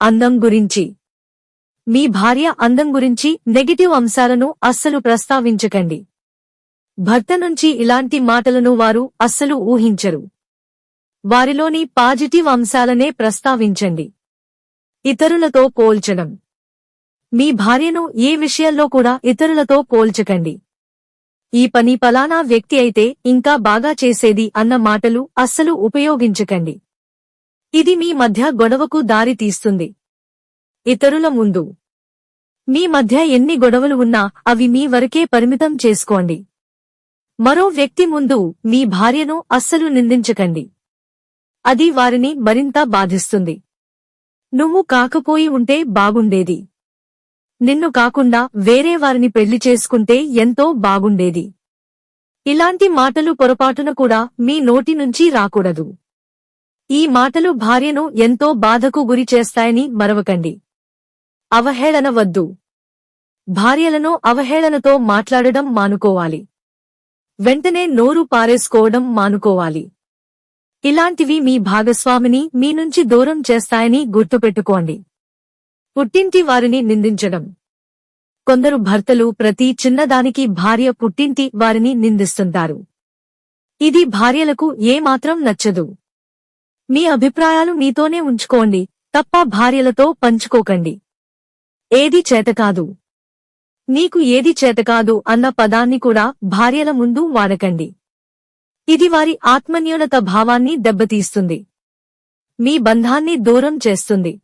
అందం గురించి. మీ భార్య అందం గురించి నెగటివ్ అంశాలను అస్సలు ప్రస్తావించకండి. భర్త నుంచి ఇలాంటి మాటలను వారు అస్సలు ఊహించరు. వారిలోని పాజిటివ్ అంశాలనే ప్రస్తావించండి. ఇతరులతో పోల్చడం. మీ భార్యను ఏ విషయంలో కూడా ఇతరులతో పోల్చకండి. ఈ పని పలానా వ్యక్తి అయితే ఇంకా బాగా చేసేది అన్న మాటలు అస్సలు ఉపయోగించకండి. ఇది మీ మధ్య గొడవకు దారి తీస్తుంది. ఇతరుల ముందు. మీ మధ్య ఎన్ని గొడవలు ఉన్నా అవి మీ వరకే పరిమితం చేసుకోండి. మరో వ్యక్తి ముందు మీ భార్యను అస్సలు నిందించకండి. అది వారిని మరింత బాధిస్తుంది. నువ్వు కాకపోయి ఉంటే బాగుండేది. నిన్ను కాకుండా వేరే వారిని పెళ్ళి చేసుకుంటే ఎంతో బాగుండేది. ఇలాంటి మాటలు పొరపాటున కూడా మీ నోటి నుంచి రాకూడదు. ఈ మాటలు భార్యను ఎంతో బాధకు గురి చేస్తాయని మరవకండి. అవహేళన వద్దు భార్యలను అవహేళనతో మాట్లాడడం మానుకోవాలి. వెంటనే నోరు పారేసుకోవడం మానుకోవాలి. ఇలాంటివి మీ భాగస్వామిని మీ నుంచి దూరం చేస్తాయని గుర్తుపెట్టుకోండి. పుట్టింటి వారిని నిందించడం. కొందరు భర్తలు ప్రతి చిన్నదానికి భార్య పుట్టింటి వారిని నిందిస్తుంటారు. ఇది భార్యలకు ఏమాత్రం నచ్చదు. మీ అభిప్రాయాలు మీతోనే ఉంచుకోండి తప్ప భార్యలతో పంచుకోకండి. ఏది చేతకాదు. నీకు ఏది చేతకాదు అన్న పదాన్ని కూడా భార్యల ముందు వాడకండి. ఇది వారి ఆత్మన్యూనత భావాన్ని దెబ్బతీస్తుంది. మీ బంధాన్ని దూరం చేస్తుంది.